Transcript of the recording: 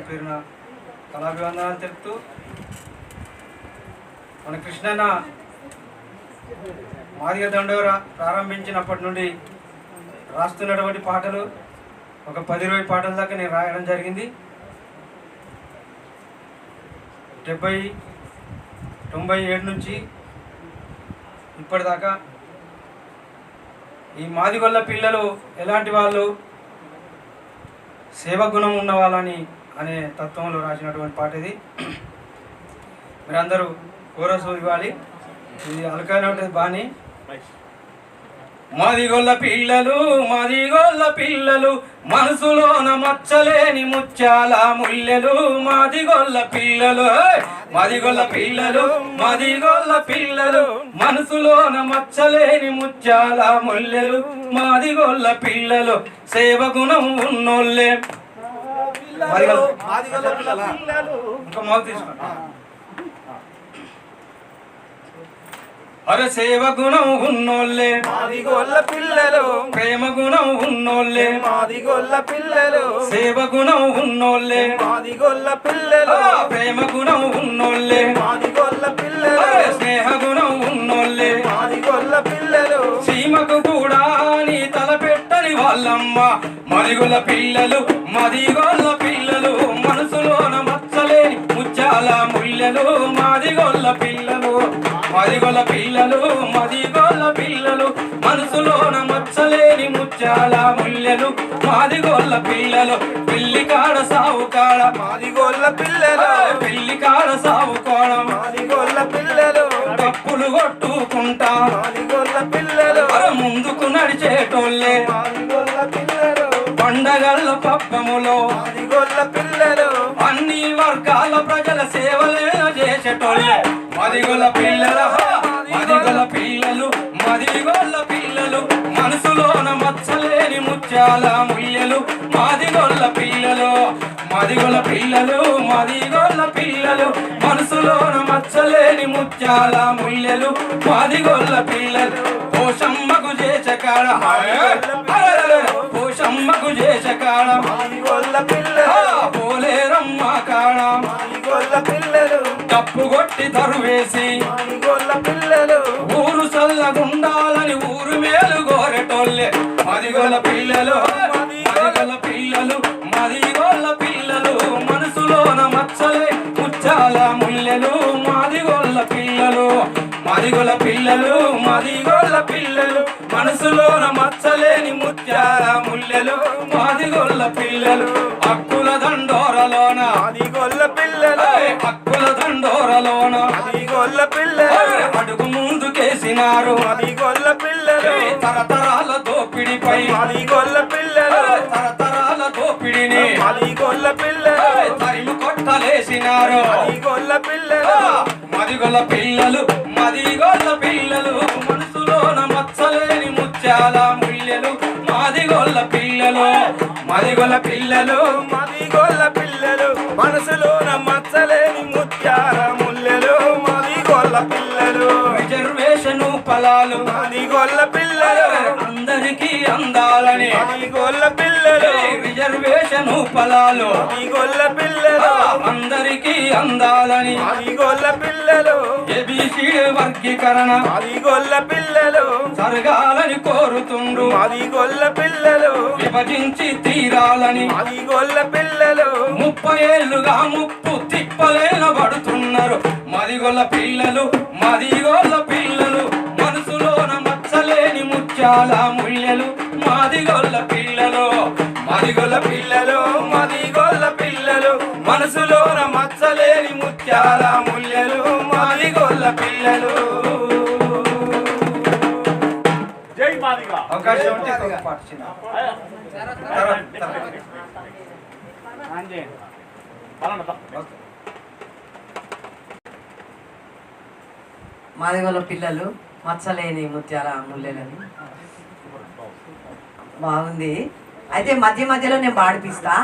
పేరు పేరున కళాభివందనాలు తెలుపుతూ మన కృష్ణన్న మాదిగ దండోర ప్రారంభించినప్పటి నుండి రాస్తున్నటువంటి పాటలు ఒక పది ఇరవై పాటల దాకా నేను రాయడం జరిగింది. డెబ్బై తొంభై ఏడు నుంచి ఇప్పటిదాకా ఈ మాదిగొల్ల పిల్లలు ఎలాంటి వాళ్ళు? సేవగుణం ఉన్న వాళ్ళని అనే తత్వంలో రాసినటువంటి పాట ఇది. మీరందరూ కోరసు ఇవ్వాలి. ఇది అలకైనటువంటి బాణి. మదిగొల్ల పిల్లలు మదిగొల్ల పిల్లలు మనసులోన మచ్చలేని ముత్యాల ముల్లెలు. మదిగొల్ల పిల్లలు మదిగొల్ల పిల్లలు మదిగొల్ల పిల్లలు మనసులోన మచ్చలేని ముత్యాల ముల్లెలు. మదిగొల్ల పిల్లలు సేవ గుణం ఉన్నోళ్ళే. అరే సేవ గుణం ఉన్నోళ్ళే. మాదిగొల్ల పిల్లలు. ప్రేమ గుణం ఉన్నోళ్ళే. మాదిగొల్ల పిల్లలు. సేవ గుణం ఉన్నోళ్ళే. మాదిగొల్ల పిల్లలు. ప్రేమ గుణం ఉన్నోళ్ళే. మాదిగొల్ల పిల్లలు. స్నేహ గుణం ఉన్నోళ్ళే. మాదిగొల్ల పిల్లలు. సీమకు కూడా నీ తల పెట్టని వాళ్ళమ్మ. మదిగొల్ల పిల్లలు మదిగొల్ల ముల్లెలు మాదిగొల్ల పిల్లలు మదిగొల్ల పిల్లలు మదిగొల్ల పిల్లలు మనసులోన మచ్చలేని ముచ్చాల ముల్లెలు మాదిగొల్ల పిల్లలు పెళ్ళి కాడ సావు కాడ మాదిగొల్ల పిల్లలు పెళ్ళి కాడ సావు కోణం మాదిగొల్ల పిల్లలు తప్పులు కొట్టుకుంటా. మాదిగొల్ల పిల్లలు ముందుకు నడిచేటోళ్ళే. మాదిగొల్ల పిల్లలు పండగల పబ్బములో మదిగొల. పిల్లల మదిగొల పిల్లలు మదిగొల్ల పిల్లలు మనసులోన మచ్చలేని ముత్యాల ముయ్యలు. మాదిగొల్ల పిల్లలు మదిగొల పిల్లలు మదిగొల్ల పిల్లలు మనసులోన మచ్చలేని ముత్యాల ముయ్యలు. మాదిగొల్ల పిల్లలు పోషమ్మకు చేసకాడ పోషమ్మకు చేసకాడ మాదిగొల్ల పిల్లలు. పోలేరమ్మ కాడ. పిల్లలు తప్పు కొట్టి తరువేసి. పిల్లలు. ఊరు చల్లగుండాలని ఊరు మేలు గోరెటోళ్ళే మదిగొల పిల్లలు మదిగొల పిల్లలు మదిగొల్ల పిల్లలు మనసులోన మచ్చలే ముచ్చాల ముల్లెలు మాదిగొల్ల పిల్లలు మదిగొల పిల్లలు మదిగొల్ల పిల్లలు మనసులోన మచ్చలేని ముత్యాల ముల్లెలు మాదిగొల్ల పిల్లలు అక్కుల దండోరలోన. మాదిగొల్ల పిల్లలు. దండోరలోన మాదిగొల్ల పిల్లలు. అడుగు ముందుకేసినారు మాదిగొల్ల పిల్లలు. తరతరాల దోపిడిపై. మాదిగొల్ల పిల్లలు. తరతరాల దోపిడిని. మాదిగొల్ల పిల్లలు. తరిమి కొట్టలేసినారు. మాదిగొల్ల పిల్లలు. మదిగొల్ల పిల్లలు మదిగొల్ల పిల్లలు. మనసులోన మచ్చలేని ముత్యాల ముల్లెలు మాదిగొల్ల పిల్లలు మదిగొల్ల పిల్లలు. మాదిగొల్ల పిల్లలు. మనసులోన రిజర్వేషన్ ఫలాలు మాదిగొల్ల పిల్లలు. అందరికీ అందాలని. మాదిగొల్ల పిల్లలు. రిజర్వేషన్ ఫలాలు. మాదిగొల్ల పిల్లలు. అందరికీ అందాలని. మాదిగొల్ల పిల్లలు. ఏబిసిడి వర్గీకరణ. మాదిగొల్ల పిల్లలు. జరగాలని కోరుతుండు. మాదిగొల్ల పిల్లలు. విభజించి తీరాలని. మాదిగొల్ల పిల్లలు. ముప్పై ఏళ్ళుగా ముప్పు తిప్పలేన పడుతున్నారు మదిగొల్ల పిల్లలు. మదిగొల్ల ముత్యాల ముల్లెలు మాదిగొల్ల పిల్లలు. మదిగొల్ల పిల్లలు మదిగొల్ల పిల్లలు. మనసులోన మచ్చలేని ముత్యాల ముల్లెలు మాదిగొల్ల పిల్లలు. జై మాదిగా. అవకాశం ఉంటే. మాదిగోళ్ళ పిల్లలు మచ్చలేని ముత్యాల ముల్లెలని బాగుంది. అయితే మధ్య మధ్యలో నేను పాడిపిస్తా.